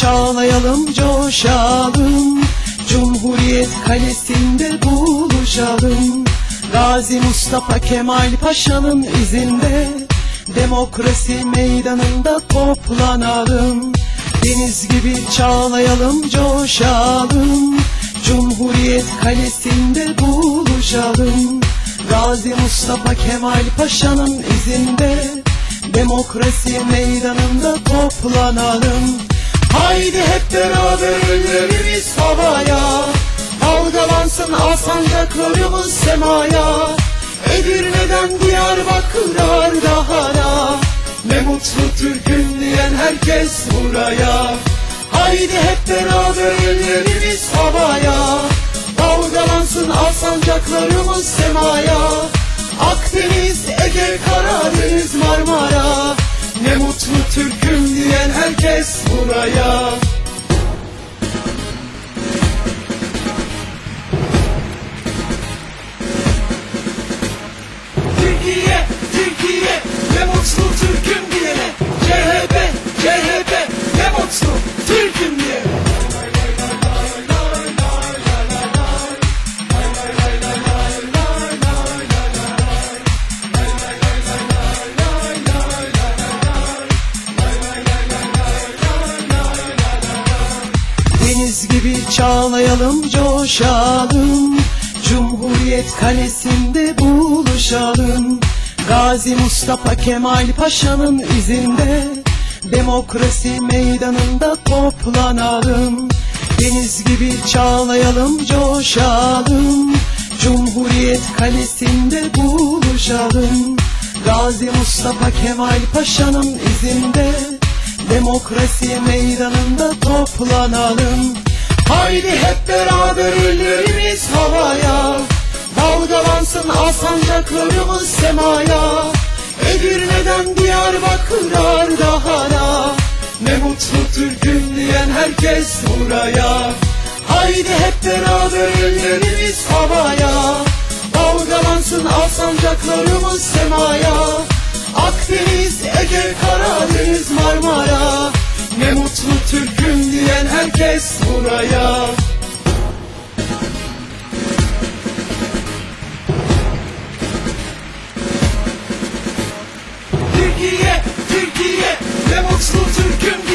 çağlayalım, coşalım. Cumhuriyet kalesinde buluşalım. Gazi Mustafa Kemal Paşa'nın izinde Demokrasi meydanında toplanalım Deniz gibi çağlayalım, coşalım Cumhuriyet kalesinde buluşalım Gazi Mustafa Kemal Paşa'nın izinde Demokrasi meydanında toplanalım Haydi hep beraber ellerimiz havaya. Dalgalansın alsancaklarımız semaya. Edirne'den Diyarbakır'a Ardahan'a Ne mutlu Türk'üm diyen herkes buraya. Haydi hep beraber ellerimiz havaya. Dalgalansın alsancaklarımız semaya. Akdeniz, Ege, Karadeniz, Marmara. Ne mutlu Türk'üm buraya gibi çağlayalım, coşalım. Cumhuriyet kalesinde buluşalım. Gazi Mustafa Kemal Paşa'nın izinde Demokrasi meydanında toplanalım. Deniz gibi çağlayalım, coşalım. Cumhuriyet kalesinde buluşalım. Gazi Mustafa Kemal Paşa'nın izinde Demokrasi meydanında toplanalım Haydi hep beraber ellerimiz havaya. Dalgalansın alsancaklarımız semaya. Edirne'den Diyarbakır'a Ardahan'a. Ne mutlu Türk'üm diyen herkes buraya. Haydi hep beraber ellerimiz havaya. Dalgalansın alsancaklarımız semaya. Akdeniz, Ege, Karadeniz, Marmara. Ne mutlu Türk'üm Gelen herkes buraya. Türkiye, Türkiye ne mutlu Türk'üm.